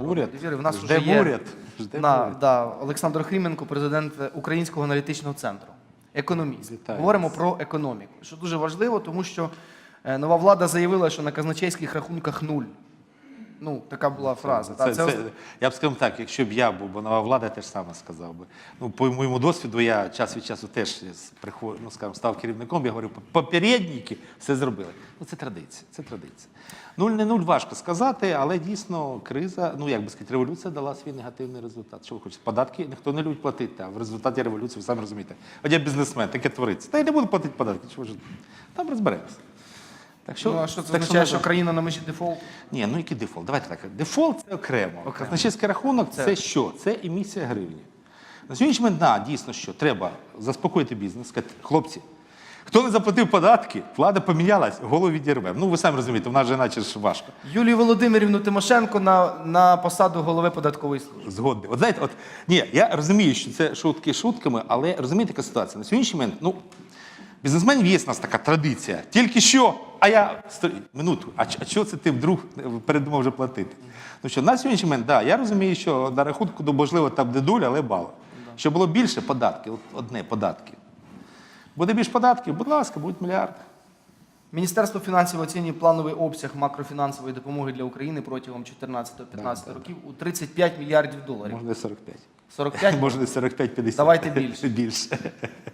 Уряд. довіри. В нас вже Ждемо є уряд. На, уряд. да, Олександр Хріменко, президент Українського аналітичного центру. Економіст. Вітаю Говоримо про економіку, що дуже важливо, тому що е, нова влада заявила, що на казначейських рахунках нуль. Ну, така була фраза. Це, Та, це, ос- я б сказав так, якщо б я був, бо нова влада, теж саме сказав би. Ну, по моєму досвіду, я час від часу теж приход- ну, скажімо, став керівником, я говорю, попередники все зробили. Ну, це традиція, це традиція. Нуль не нуль важко сказати, але дійсно криза, ну як би сказати, революція дала свій негативний результат. Що ви хочете? Податки ніхто не любить платити, а в результаті революції, ви самі розумієте. От я бізнесмен, таке твориться. Та я не буду платити податки, чого ж? Там розберемося. Так що, ну, а що це так означає, не що країна на межі дефолту? ні, ну який дефолт? Давайте так. Дефолт це окремо. Казначейський рахунок це, Це- що? Це емісія гривні. На сьогоднішній момент, да, дійсно, що треба заспокоїти бізнес, сказати, хлопці, хто не заплатив податки, влада помінялась, голову відірве. Ну, ви самі розумієте, в нас же наче ж важко. Юлію Володимирівну Тимошенко на, на посаду голови податкової служби. Згодний. От знаєте, от ні, я розумію, що це шутки шутками, але розумієте, яка ситуація? На сьогоднішній момент, ну, бізнесменів є в нас така традиція. Тільки що, а я минуту, а, ч- а що це ти вдруг передумав вже платити? Ну що, на сьогоднішній момент, да, я розумію, що на рахунку, ну, можливо, там дедуля, але бал. Щоб було більше податків, одне податки. Буде більше податків, будь ласка, будуть мільярди. Міністерство фінансів оцінює плановий обсяг макрофінансової допомоги для України протягом 14-15 років у 35 мільярдів доларів. Можна і 45. 45? Можна і 45-50. Давайте більше. більше.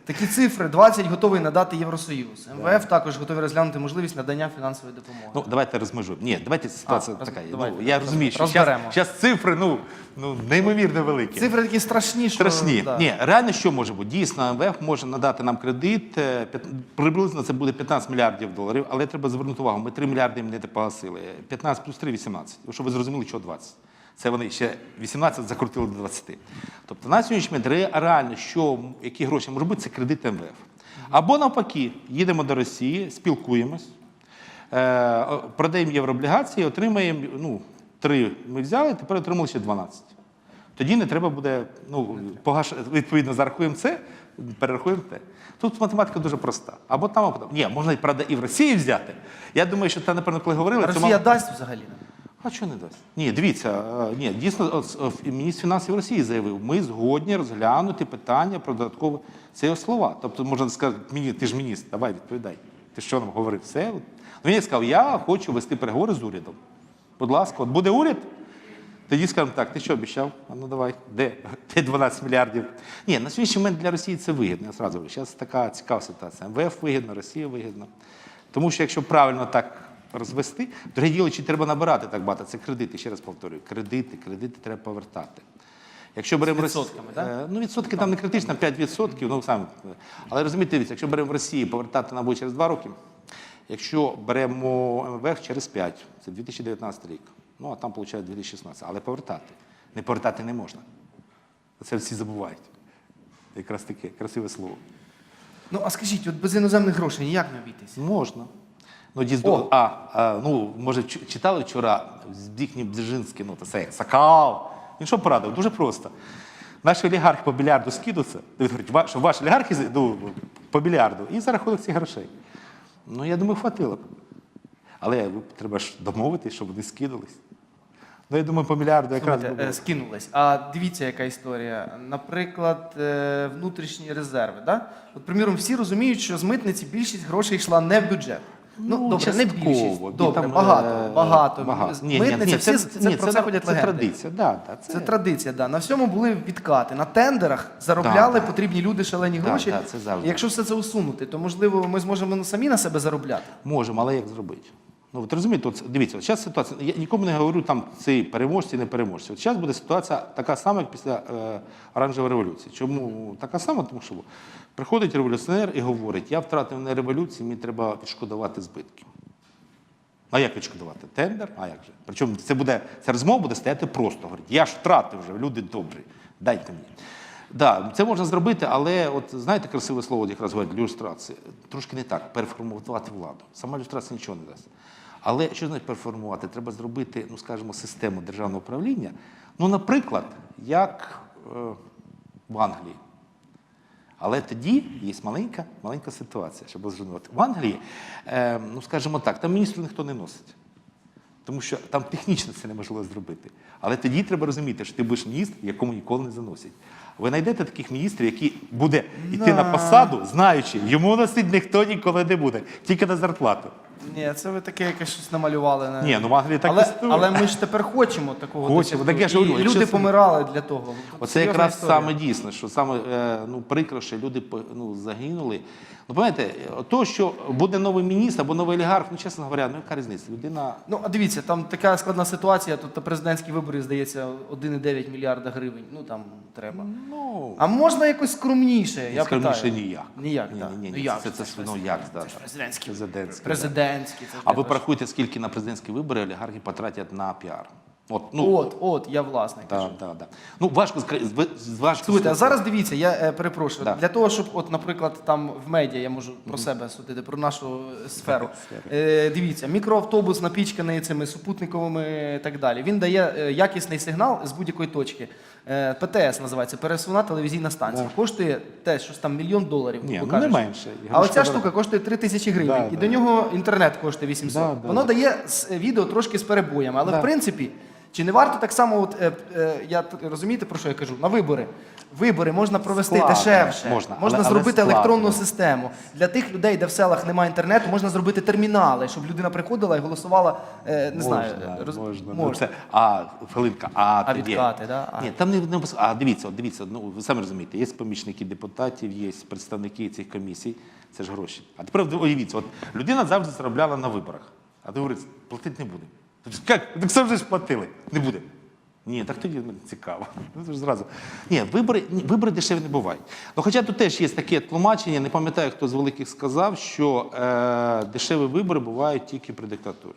Такі цифри 20 готовий надати Євросоюз. МВФ також готові розглянути можливість надання фінансової допомоги. Ну, давайте розмежуємо. Ні, давайте ситуація А, роз- така. давайте, ну, я розумію, що розберемо. зараз цифри ну, ну, неймовірно великі. Цифри такі страшні, що Страшні. да. Ні, реально що може бути? Дійсно, МВФ може надати нам кредит, е, п'ят- приблизно це буде 15 мільярдів доларів, але треба звернути увагу, ми 3 мільярди їм не погасили. 15 плюс 3 – 18. Ну, Щоб ви зрозуміли, що 20. Це вони ще 18 закрутили до 20. Тобто на сьогоднішній момент реально, що, які гроші може бути, це кредит МВФ. Або навпаки, їдемо до Росії, спілкуємось, е, продаємо єврооблігації, отримаємо, ну, три ми взяли, тепер отримали ще 12. Тоді не треба буде, ну, погаш... відповідно, зарахуємо це, перерахуємо. Тут математика дуже проста. Або там, або там. Ні, можна і правда і в Росії взяти. Я думаю, що та, напевно, коли говорили, це Росія мало- дасть взагалі а що не дасть? Ні, дивіться, е, ні, дійсно, е, міністр фінансів Росії заявив, ми згодні розглянути питання про додаткове. Це його слова. Тобто, можна сказати, мені, ти ж міністр, давай відповідай. Ти що нам говорив? Все. Ну, він сказав, я хочу вести переговори з урядом. Будь ласка, от буде уряд. Тоді скажемо так, ти що обіцяв? А ну давай, де? Де 12 мільярдів? Ні, на сьогоднішній момент для Росії це вигідно, я зразу говорю. Зараз така цікава ситуація. МВФ вигідно, Росія вигідно. Тому що якщо правильно так розвести, друге діло, чи треба набирати так багато, це кредити, ще раз повторюю, кредити, кредити треба повертати. Якщо беремо Росі- так? Е, Ну, відсотки там не критично, 5%, ну сам. Але розумієте, якщо беремо в Росії повертати нам буде через 2 роки, якщо беремо МВФ через 5, це 2019 рік. Ну, а там, виходить, 2016. Але повертати. Не повертати не можна. Це всі забувають. Якраз таке красиве слово. Ну а скажіть, от без іноземних грошей ніяк не обійтися? Можна. Ну, О! а, а, ну, може, читали вчора Збігнів Бжезинський, ну, це Сакал. Він що порадив? Дуже просто. Наші олігархи по більярду скидуться, говорить, що ваші олігархи ну, по більярду, і за рахунок цих грошей. Ну, я думаю, хватило б. Але треба ж домовитись, щоб вони скидались. Ну, я думаю, по мільярду якраз. Слухайте, е, скинулись. А дивіться, яка історія. Наприклад, е, внутрішні резерви. Да? От, приміром, всі розуміють, що з митниці більшість грошей йшла не в бюджет. Ну, Ну, добре, не частково. більшість. Бі- Добре, там, багато, е, багато. багато. Ні, ні, Митниця, ні, всі це, це, ні, про це ходять це легенди. традиція, да, да, Це традиція, да. На всьому були відкати. На тендерах заробляли Да, да. потрібні люди шалені Да, гроші. да, це завжди. Якщо все це усунути, то можливо ми зможемо самі на себе заробляти. Можемо, але як зробити? Ну, от розумієте, от, дивіться, от зараз ситуація, я нікому не говорю там ці переможці, не переможці. От зараз буде ситуація така сама, як після е, оранжевої революції. Чому така сама? Тому що приходить революціонер і говорить, я втратив на революції, мені треба відшкодувати збитки. А як відшкодувати? Тендер? А як же? Причому це буде, ця розмова буде стояти просто. Говорить, я ж втратив вже, люди добрі, дайте мені. Да, це можна зробити, але от знаєте красиве слово, якраз говорить, люстрація. Трошки не так, переформувати владу. Сама люстрація нічого не дасть. Але що значить переформувати? Треба зробити, ну скажімо, систему державного управління. Ну, наприклад, як е, в Англії. Але тоді є маленька, маленька ситуація, щоб розуміти. В Англії, е, ну скажімо так, там міністрів ніхто не носить. Тому що там технічно це неможливо зробити. Але тоді треба розуміти, що ти будеш міністр, якому ніколи не заносять. Ви знайдете таких міністрів, які буде йти на посаду, знаючи, йому носить ніхто ніколи не буде, тільки на зарплату. Ні, це ви таке якесь щось намалювали. не? Ні, ну в Англії так але, але ми ж тепер хочемо такого Хочемо, досвіду. так я ж говорю, люди це- помирали для того. Тут Оце серйозна якраз історія. саме дійсно, що саме е, ну, прикро, що люди по- ну, загинули. Ну, пам'ятаєте, то, що буде новий міністр або новий олігарх, ну, чесно говоря, ну яка різниця? Людина Ну, а дивіться, там така складна ситуація. Тут на президентські вибори, здається, 1,9 мільярда гривень. Ну там треба. ну, А можна якось скромніше? Я скромніше питаю. ніяк. Ніяк, ні, так. ні, ні, Ну, ні, як це, це, Це це, ну, як, да, да. президентські. Да. Президентські. Це А ви порахуйте, скільки на президентські вибори олігархи потратять на піар. От, ну, От, от, я власник. да, да, да. ну важко важко Слухайте, а зараз дивіться, я е, перепрошую. Да. Для того, щоб, от, наприклад, там в медіа я можу про себе судити, про нашу е, сферу. Е, дивіться, мікроавтобус напічканий цими супутниковими і так далі. Він дає е, якісний сигнал з будь-якої точки. Е, ПТС називається пересувна телевізійна станція. Коштує те, щось там мільйон доларів. Ні, ну, не менше. А оця штука коштує 3 тисячі гривень. Да, і да. до нього інтернет коштує 800. Да, да, Воно да. дає с- відео трошки з перебоями, але Да. в принципі. Чи не варто так само, от, е, е, я розумієте, про що я кажу? На вибори. Вибори можна провести Складно. дешевше. Можна, можна але- але зробити складно. електронну систему. Для тих людей, де в селах немає інтернету, можна зробити термінали, щоб людина приходила і голосувала, е, не знаю, Можна, роз- можна. Ну, це, а, хвилинка, а, А тоді- відкати, да? А. Ні, там не, не обов'язково. А дивіться, от дивіться, ну ви самі розумієте, є помічники депутатів, є представники цих комісій, це ж гроші. А тепер уявіть, от людина завжди заробляла на виборах, а ти говориш, платити не буде. Як? Так все вже ж платили, не буде. Ні, так тоді ну, цікаво. Ну, це ж зразу. Ні, вибори, вибори дешеві не бувають. Ну, хоча тут теж є таке тлумачення, не пам'ятаю, хто з великих сказав, що е, дешеві вибори бувають тільки при диктатурі.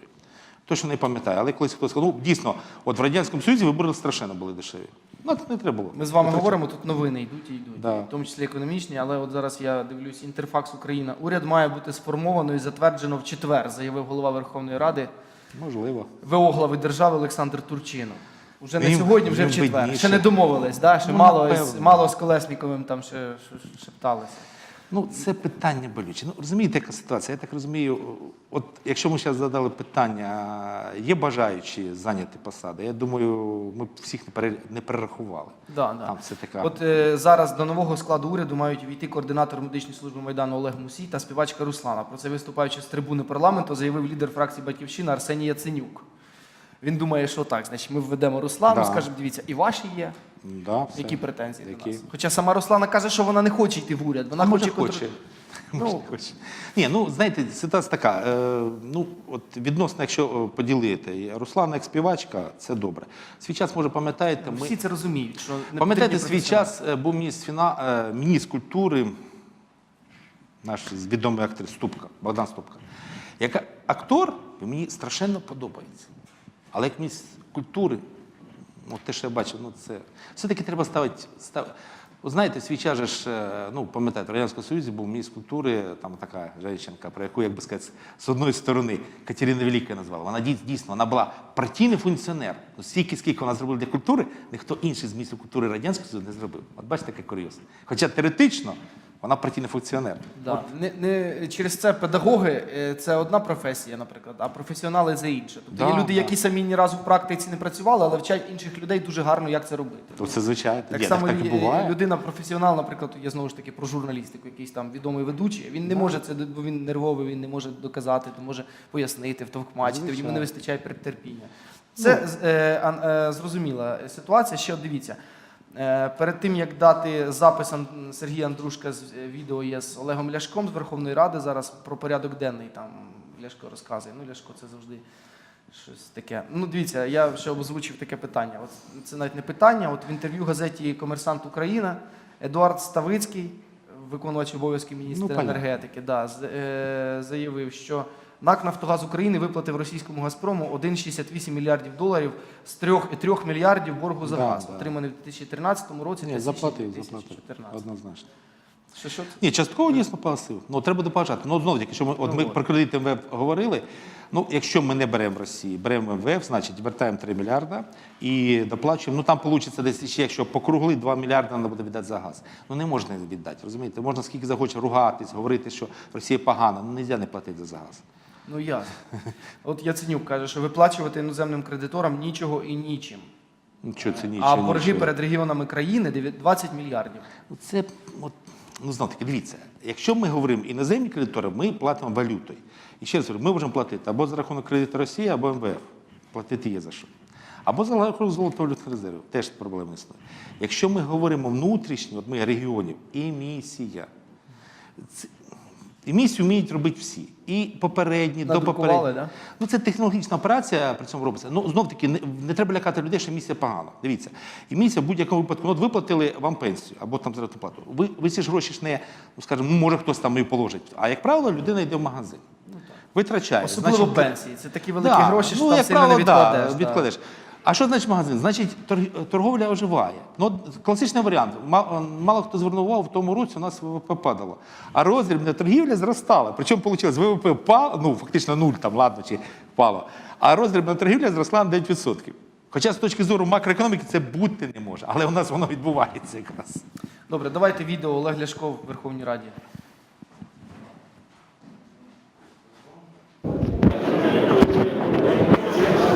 Точно не пам'ятаю, але колись хтось сказав, ну дійсно, от в Радянському Союзі вибори страшенно були дешеві. Ну, це не треба було. Ми з вами говоримо, тут новини йдуть і йдуть, Да. в тому числі економічні, але от зараз я дивлюсь Інтерфакс Україна. Уряд має бути сформовано і затверджено в четвер, заявив голова Верховної Ради Можливо. ВО глави держави Олександр Турчинов. Уже не Їм- сьогодні, вже їм в четвер. видніше. Ще не домовились, да? ще Ну, мало, з, напевно. мало з Колесніковим там ще ще- шепталися. Ну, це питання болюче. Ну, розумієте, яка ситуація? Я так розумію, от якщо ми зараз задали питання, є бажаючі зайняти посади, я думаю, ми всіх не, пере, не перерахували. Да, да. Там все така. От е, зараз до нового складу уряду мають війти координатор медичної служби Майдану Олег Мусій та співачка Руслана. Про це виступаючи з трибуни парламенту, заявив лідер фракції Батьківщина Арсеній Яценюк. Він думає, що так, значить, ми введемо Руслану, Да. скажемо, дивіться, і ваші є. Да, все. Які претензії Які? до нас? Хоча сама Руслана каже, що вона не хоче йти в уряд. Вона може хоче контр- хоче. Ну. Хоче. Ні, ну знаєте, ситуація така. Е, ну, от відносно, якщо е, поділити, Руслана як співачка, це добре. Свій час, може, пам'ятаєте, ми. Всі це розуміють. Що не Пам'ятаєте, свій професіонали. час е, був міністр, фіна... е, міністр культури, наш відомий актор Ступка, Богдан Ступка. Як актор він мені страшенно подобається. Але як міністр культури, ну, те, що я бачив, ну це все-таки треба ставити. Став... Знаєте, свій час же ж, е, ну, пам'ятаєте, в Радянському Союзі був міністр культури, там така жінка, про яку, як би сказати, з одної сторони Катерина Велика назвала. Вона дійс- дійсно вона була партійний функціонер. Ну, стільки, скільки вона зробила для культури, ніхто інший з міністрів культури Радянського Союзу не зробив. От бачите, яке курйоз. Хоча теоретично вона партійний функціонер. Да. Не, не, через це педагоги е, це одна професія, наприклад, а професіонали це інше. Тобто Да, є люди, да. які самі ні разу в практиці не працювали, але вчать інших людей дуже гарно, як це робити. То це звичайно. Так Є, само так, так і буває. людина професіонал, наприклад, я знову ж таки про журналістику, якийсь там відомий ведучий. Він не може це, бо він нервовий, він не може доказати, не може пояснити, втовкмачити, йому Звичайно. не вистачає терпіння. Це з- е, ан- е, зрозуміла ситуація. Ще от дивіться. Е, Перед тим як дати записан Сергія Андрушка з е, відео є з Олегом Ляшком з Верховної Ради зараз про порядок денний там Ляшко розказує. Ну, Ляшко це завжди щось таке. Ну, дивіться, я ще озвучив таке питання. От це навіть не питання. От в інтерв'ю газеті Комерсант Україна Едуард Ставицький, виконувач обов'язків міністра Ну, енергетики, да, е, заявив, що НАК Нафтогаз України виплатив російському Газпрому 1,68 мільярдів доларів з 3, 3 мільярдів боргу за Да, газ, да. отриманий в 2013 році. Ні, та заплатив, 2014. заплатив. Однозначно. Що, що? Ні, частково дійсно погасив. Ну треба допомагати. Ну знову таки, що ми от Ну, ми про кредит МВФ говорили. Ну, якщо ми не беремо Росії, беремо МВФ, значить вертаємо 3 мільярда і доплачуємо. Ну там вийде десь ще, якщо покругли 2 мільярди, треба буде віддати за газ. Ну не можна віддати, розумієте? Можна скільки захоче ругатись, говорити, що Росія погана. Ну не можна не платити за газ. Ну як? От Яценюк каже, що виплачувати іноземним кредиторам нічого і нічим. Нічого це а нічого. борги нічого. перед регіонами країни 20 мільярдів. Ну, Це от, ну знов таки, дивіться, якщо ми говоримо іноземні кредитори, ми платимо валютою. І ще раз говорю, ми можемо платити або за рахунок кредиту Росії, або МВФ. Платити є за що. Або за рахунок золотовалютних резервів. Теж проблем існує. Якщо ми говоримо внутрішньо, от ми регіонів, емісія. Це- Емісію вміють робити всі. І попередні, до попередні. да? Ну, це технологічна операція при цьому робиться. Ну, знов таки, не, не треба лякати людей, що місія погана. Дивіться, і місія в будь-якому випадку, ну, от виплатили вам пенсію або там заробітну плату. Ви, ви ці ж гроші ж не, ну, скажімо, може хтось там її положить. А як правило, людина йде в магазин. Витрачає. Ну, Особливо Значить, пенсії. Це такі великі да, гроші, що ну, там як сильно правило, не да, відкладеш. да. відкладеш. А що значить магазин? Значить, торговля оживає. Ну, класичний варіант. Мало хто звернув увагу, в тому році у нас ВВП падало. А роздрібна торгівля зростала. Причому вийшло, ВВП впало, ну фактично нуль там, ладно, чи впало. А роздрібна торгівля зросла на 9%. Хоча з точки зору макроекономіки це бути не може. Але у нас воно відбувається якраз. Добре, давайте відео Олег Ляшко в Верховній Раді.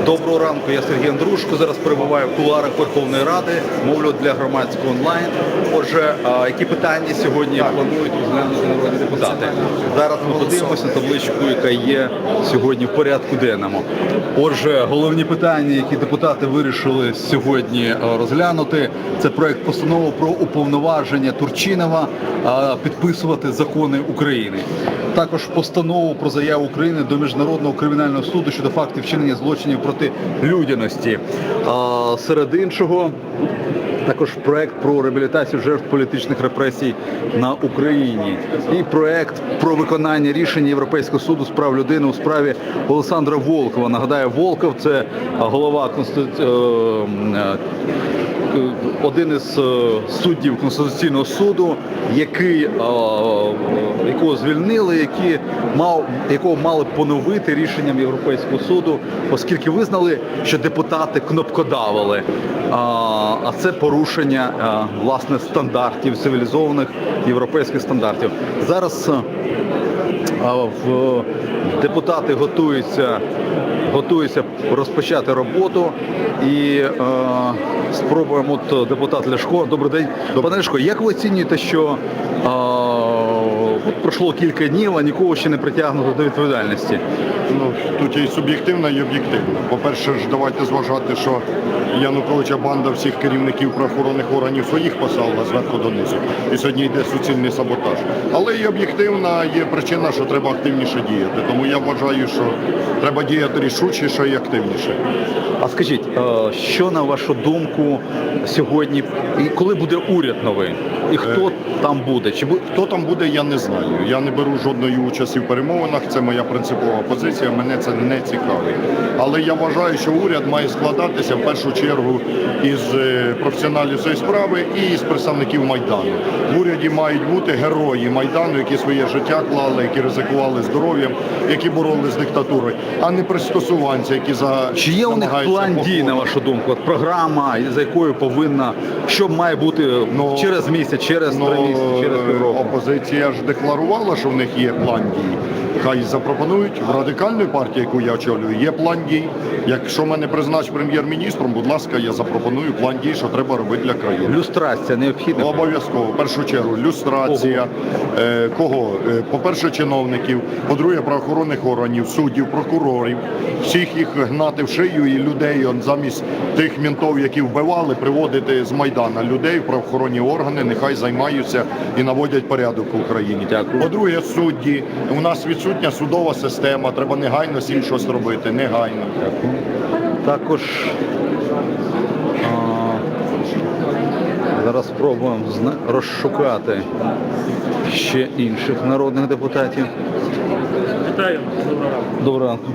Доброго ранку, я Сергій Андрушко. Зараз перебуваю в кулуарах Верховної Ради, мовлю для громадського онлайн. Отже, які питання сьогодні планують розглянути народні депутати? Зараз ми подивимося на табличку, яка є сьогодні в порядку денному. Отже, головні питання, які депутати вирішили сьогодні розглянути, це проект постанови про уповноваження Турчинова підписувати закони України. Також постанову про заяву України до міжнародного кримінального суду щодо фактів вчинення злочинів проти людяності. А, серед іншого. Також проект про реабілітацію жертв політичних репресій на Україні і проект про виконання рішення Європейського суду з прав людини у справі Олександра Волкова. Нагадаю, Волков це голова конститу... е, е, один із е, суддів Конституційного суду, який, е, е, якого звільнили, які мав, якого мали поновити рішенням Європейського суду, оскільки визнали, що депутати кнопкодавили. А, це порушення власне стандартів, цивілізованих європейських стандартів. Зараз в депутати готуються, готуються розпочати роботу і е, спробуємо от депутат Ляшко. Добрий день, пане Ляшко. Як ви оцінюєте, що е, пройшло кілька днів, а нікого ще не притягнуто до відповідальності? Ну, тут є і суб'єктивна, і об'єктивна. По-перше, ж давайте зважати, що Януковича банда всіх керівників правоохоронних органів своїх послала зверху донизу. І сьогодні йде суцільний саботаж. Але і об'єктивна є причина, що треба активніше діяти. Тому я вважаю, що треба діяти рішучіше і активніше. А скажіть, е, що на вашу думку сьогодні, і коли буде уряд новий? І хто там буде? Чи Хто там буде, я не знаю. Я не беру жодної участі в перемовинах. Це моя принципова позиція. Мене це не цікавить. Але я вважаю, що уряд має складатися в першу чергу із е, професіоналів цієї справи і з представників майдану. В уряді мають бути герої майдану, які своє життя клали, які ризикували здоров'ям, які боролися з диктатурою, а не пристосуванці, які за Чи є у них план дій, на вашу думку? От програма, за якою повинна, що має бути Ну, через місяць, через три Ну, місяці, через півроку? опозиція ж декларувала, що в них є план дій. Хай запропонують в радикальної партії, яку я очолюю, є план дій. Якщо мене призначить прем'єр-міністром, будь ласка, я запропоную план дій, що треба робити для країни. Люстрація необхідна. Обов'язково, в першу чергу, люстрація. Е, кого? Е, по-перше, чиновників, по-друге, правоохоронних органів, суддів, прокурорів. Всіх їх гнати в шию і людей замість тих мінтов, які вбивали, приводити з Майдана людей в правоохоронні органи, нехай займаються і наводять порядок в Україні. Дякую. По-друге, судді. У нас відсутня судова система, треба негайно всім щось робити. Негайно. Також а, зараз спробуємо зна- розшукати ще інших народних депутатів. Вітаю, доброго ранку. Доброго ранку.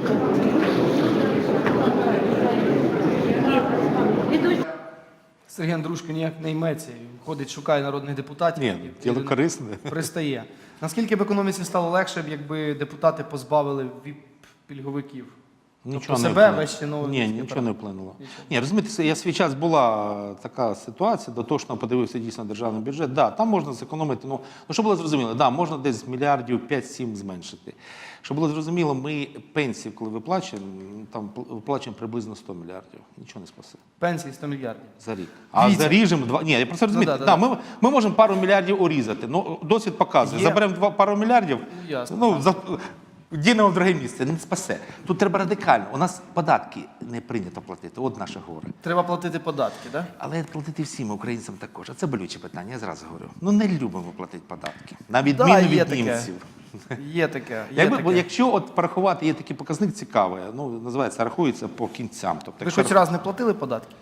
Сергій Андрушко ніяк не йметься. Ходить, шукає народних депутатів. Ні, корисне. Пристає. Наскільки б економіці стало легше, якби депутати позбавили віп-пільговиків? Тобто себе весь новий Ні, нічого нічого не вплинуло. Ні, розумієте, я свій час була е, така ситуація, дотошно подивився дійсно державний бюджет. Да, там можна зекономити. Ну, ну що було зрозуміло, да, можна десь мільярдів 5-7 зменшити. Щоб було зрозуміло, ми пенсії, коли виплачуємо, там виплачуємо приблизно 100 мільярдів. Нічого не спасе. Пенсії 100 мільярдів. За рік. А Дивіться. заріжемо два. Ні, я просто розумію. да, да, да, Ми, ми можемо пару мільярдів урізати. Ну, досвід показує. Є. Заберемо два пару мільярдів. Ну, ясно. Ну, за, дінемо в друге місце. Не спасе. Тут треба радикально. У нас податки не прийнято платити. От наше горе. Треба платити податки, так? Але платити всім українцям також. А це болюче питання, я зразу говорю. Ну не любимо платити податки. На відміну Да, є від таке. Є таке. Є Якби, таке. якщо от порахувати, є такий показник цікавий, ну називається рахується по кінцям. Тобто, Ви хоч раз не платили податки?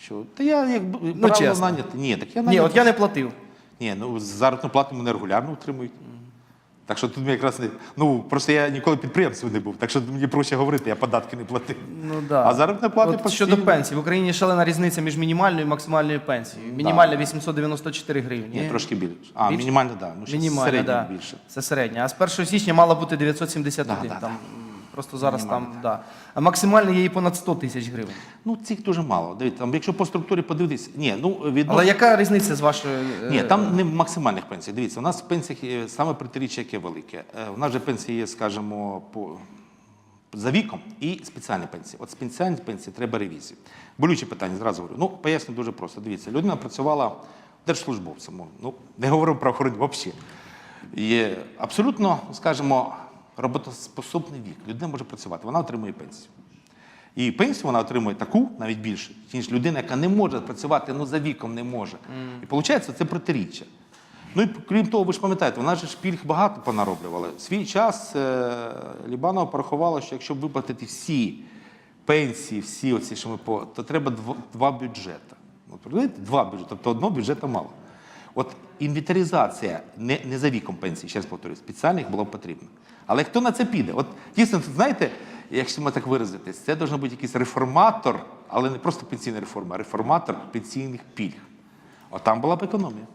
що, та я якби Ну, чесно. нанятий. Ні, так я Ні, от я не платив. Ні, ну заробітну плату мене регулярно утримують. Так що тут мені якраз не. Ну просто я ніколи підприємцем не був, так що мені проще говорити, я податки не платив. Ну да. А заробітна плата От постійно. щодо пенсій, в Україні шалена різниця між мінімальною і максимальною пенсією. Мінімальна 894 гривні. Ні, трошки більше. А, Більше? мінімально, так. Да. Ну, Мінімальна, середня да. більше. Це середня. А з 1 січня мала бути 971. Да, да, там, да. Просто зараз там, да. А максимальний є і понад 100 тисяч гривень. Ну, цих дуже мало. Дивіться, там, якщо по структурі подивитися, ні, ну відносно... Але яка різниця з вашою. е, Ні, там не максимальних пенсій. Дивіться, у нас в пенсіях є саме протиріччя, яке велике. Е, У нас же пенсії є, скажімо, по за віком і спеціальні пенсії. От спеціальні пенсії треба ревізії. Болюче питання, зразу говорю. Ну, поясню дуже просто. Дивіться, людина працювала держслужбовцем. Ну, не говоримо про охорону взагалі. Є абсолютно, скажімо, роботоспособний вік. Людина може працювати, вона отримує пенсію. І пенсію вона отримує таку, навіть більше, ніж людина, яка не може працювати, ну за віком не може. І виходить, це протиріччя. Ну і крім того, ви ж пам'ятаєте, вона ж пільг багато понароблювала. Свій час е, Лібанова порахувала, що якщо виплатити всі пенсії, всі оці, що ми по, то треба дво- два бюджети. От. Два бюджети, тобто одного бюджету мало. От інвентаризація не, не за віком пенсії, ще раз повторюю, спеціальних було б потрібно. Але хто на це піде? От дійсно, знаєте, якщо ми так виразитись, це має бути якийсь реформатор, але не просто пенсійна реформа, а реформатор пенсійних пільг. От там була б економія.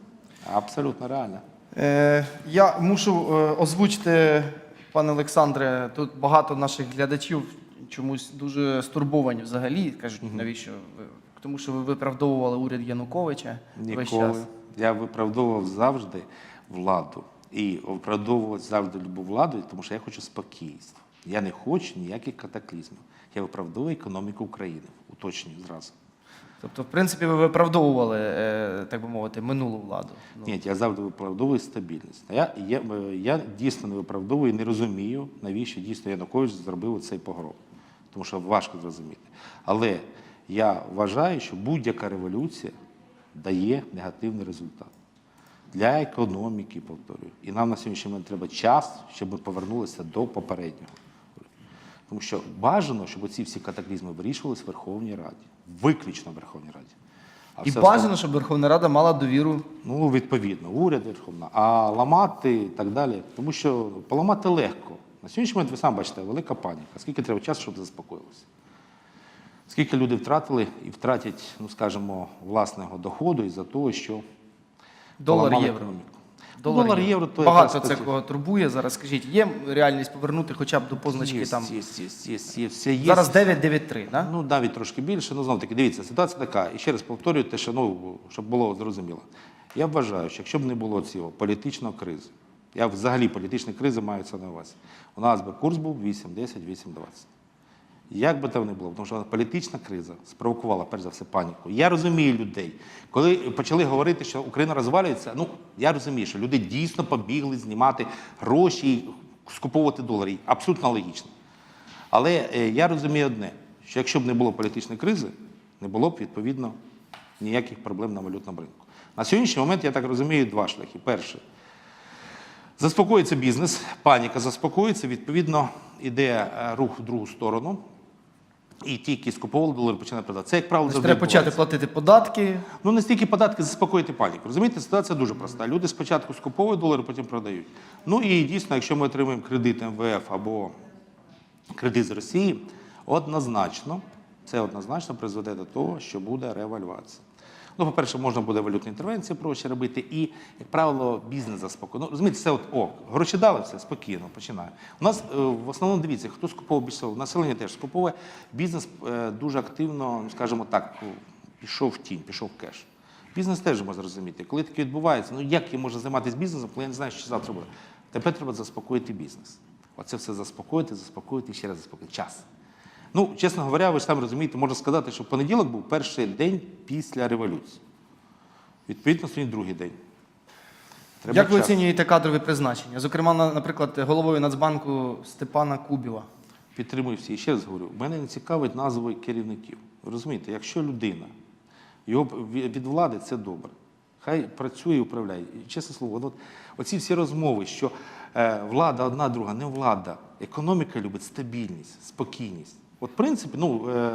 Абсолютно реальна. Е, я мушу е, озвучити, пане Олександре, тут багато наших глядачів чомусь дуже стурбовані взагалі. Кажуть, навіщо ви? Тому що ви виправдовували уряд Януковича весь час. Я виправдовував завжди владу. І виправдовував завжди любу владу, тому що я хочу спокійства. Я не хочу ніяких катаклізмів. Я виправдовую економіку України. Уточнюю зразу. Тобто, в принципі, ви виправдовували, е, так би мовити, минулу владу. Ну, Ні, я завжди виправдовую стабільність. Я, я, е, я дійсно не виправдовую і не розумію, навіщо дійсно Янукович зробив цей погром. Тому що важко зрозуміти. Але я вважаю, що будь-яка революція дає негативний результат. Для економіки, повторюю. І нам на сьогоднішній момент треба час, щоб ми повернулися до попереднього. Тому що бажано, щоб ці всі катаклізми вирішувалися в Верховній Раді. Виключно в Верховній Раді. А і бажано, щоб Верховна Рада мала довіру. Ну, відповідно, уряд Верховна, а ламати і так далі. Тому що поламати легко. На сьогоднішній момент ви сам бачите, велика паніка. Скільки треба часу, щоб заспокоїлося? Скільки люди втратили і втратять, ну скажімо, власного доходу із-за того, що Долар євро. економіку. Долар, Долар, євро. то Багато це кого турбує зараз. Скажіть, є реальність повернути хоча б до позначки Є, там. є, є, є, є, все є. Зараз 9,93, да? Ну, навіть трошки більше. Ну, знов таки, дивіться, ситуація така. І ще раз повторюю те, що ну, щоб було зрозуміло. Я вважаю, що якщо б не було цього політичної кризи, я взагалі політичні кризи маю це на увазі, у нас би курс був 8,10, 8,20. Як би там не було, тому що політична криза спровокувала перш за все паніку. Я розумію людей. Коли почали говорити, що Україна розвалюється, ну я розумію, що люди дійсно побігли знімати гроші, і скуповувати долари. Абсолютно логічно. Але е, я розумію одне: що якщо б не було політичної кризи, не було б відповідно ніяких проблем на валютному ринку. На сьогоднішній момент я так розумію два шляхи. Перше, заспокоїться бізнес, паніка заспокоїться, відповідно, іде е, рух в другу сторону. І ті, які скуповували долари, починають продати. Це, як правило, завжди треба почати платити податки. Ну, не стільки податки заспокоїти паніку. Розумієте, ситуація дуже проста. Люди спочатку скуповують долари, потім продають. Ну і дійсно, якщо ми отримуємо кредит МВФ або кредит з Росії, однозначно, це однозначно призведе до того, що буде ревальвація. Ну, по-перше, можна буде валютні інтервенції проще робити, і, як правило, бізнес заспокоює. Ну, розумієте, це от о, гроші дали, все, спокійно, починає. У нас е, в основному дивіться, хто скуповував більше, населення теж скуповує. Бізнес е, дуже активно, скажімо так, пішов в тінь, пішов в кеш. Бізнес теж може зрозуміти. Коли таке відбувається, ну як я можу займатися бізнесом, коли я не знаю, що завтра буде. Тепер треба заспокоїти бізнес. Оце все заспокоїти, заспокоїти і ще раз заспокоїти. Час. Ну, чесно говоря, ви ж самі розумієте, можна сказати, що понеділок був перший день після революції. Відповідно, сьогодні другий день. Треба Як ви час. оцінюєте кадрові призначення? Зокрема, на- наприклад, головою Нацбанку Степана Кубіва. Підтримую всі. І ще раз говорю, мене не цікавить назви керівників. Розумієте, якщо людина, його б- від від влади це добре. Хай працює і управляє. І, чесне слово, от, оці всі розмови, що е, влада одна, друга, не влада. Економіка любить стабільність, спокійність. От, в принципі, ну, е,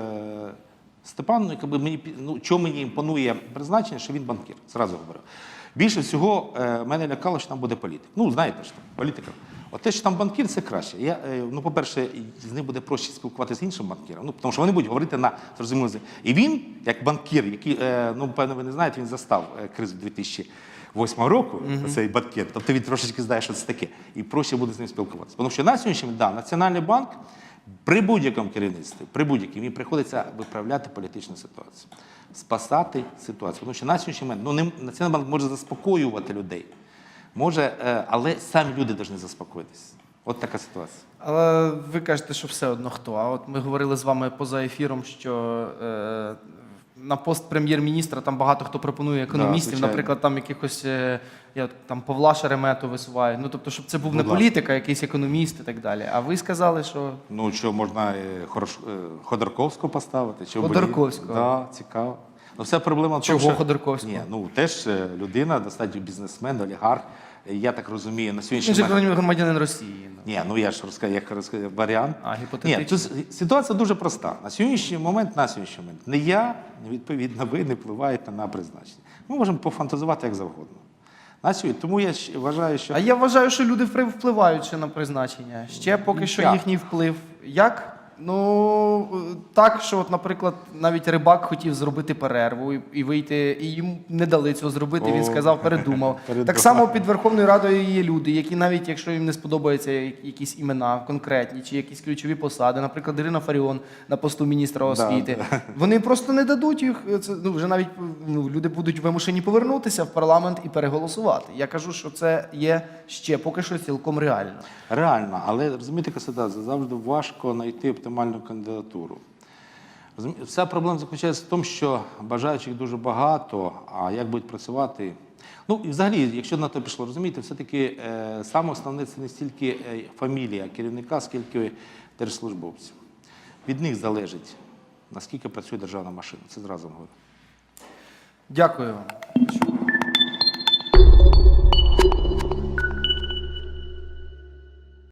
Степан, ну, якби мені, ну, чому мені імпонує призначення, що він банкір, зразу говорю. Більше всього е, мене лякало, що там буде політик. Ну, знаєте ж, там, політика. От те, що там банкір, це краще. Я, е, ну, по-перше, з ним буде проще спілкуватися з іншим банкіром, ну, тому що вони будуть говорити на зрозумілому язикі. І він, як банкір, який, е, ну, певно, ви не знаєте, він застав е, кризу 2008 року, цей банкір, тобто він трошечки знає, що це таке, і проще буде з ним спілкуватися. Тому що на сьогоднішній день, да, Національний банк при будь-якому керівництві, при будь-якому, їм приходиться виправляти політичну ситуацію, спасати ситуацію. Тому що на сьогоднішній момент ну, Національний банк може заспокоювати людей, може, е, але самі люди повинні заспокоїтися. От така ситуація. Але ви кажете, що все одно хто. А от ми говорили з вами поза ефіром, що е, на пост прем'єр-міністра там багато хто пропонує економістів, звичайно. наприклад, там якихось е, я там Павла Шеремету висуває. Ну тобто, щоб це був не Будь ласка. а якийсь економіст і так далі. А ви сказали, що Ну, що можна е, Хорош... е, Ходорковського поставити? Чи Ходорковського? Да, цікаво. Ну, вся проблема в Чого тому, що... Ходорковського? Ні, ну теж людина, достатньо бізнесмен, олігарх. Я так розумію, на сьогоднішній він же момент... громадянин Росії. ну. Ні, ну я ж розкажу, як розкажу варіант. А, Ні, тут ситуація дуже проста. На сьогоднішній момент, на сьогоднішній момент, не я, не відповідно, ви не впливаєте на призначення. Ми можемо пофантазувати як завгодно. На сьогодні, тому я вважаю, що А я вважаю, що люди впливають ще на призначення. Ще поки що їхній вплив. Як? Ну так, що, от, наприклад, навіть рибак хотів зробити перерву і, і вийти, і йому не дали цього зробити. Він сказав, передумав. Так само під Верховною Радою є люди, які навіть якщо їм не сподобаються якісь імена конкретні чи якісь ключові посади, наприклад, Ірина Фаріон на посту міністра освіти, вони просто не дадуть їх. Це ну вже навіть ну, люди будуть вимушені повернутися в парламент і переголосувати. Я кажу, що це є ще поки що цілком реально. реально, але розумієте, ситуація, завжди важко знайти оптимальну кандидатуру. Вся проблема заключається в тому, що бажаючих дуже багато, а як будуть працювати. Ну і взагалі, якщо на то пішло, розумієте, все-таки е, саме основне це не стільки е, фамілія керівника, скільки держслужбовців. Від них залежить, наскільки працює державна машина. Це зразу говорю. Дякую.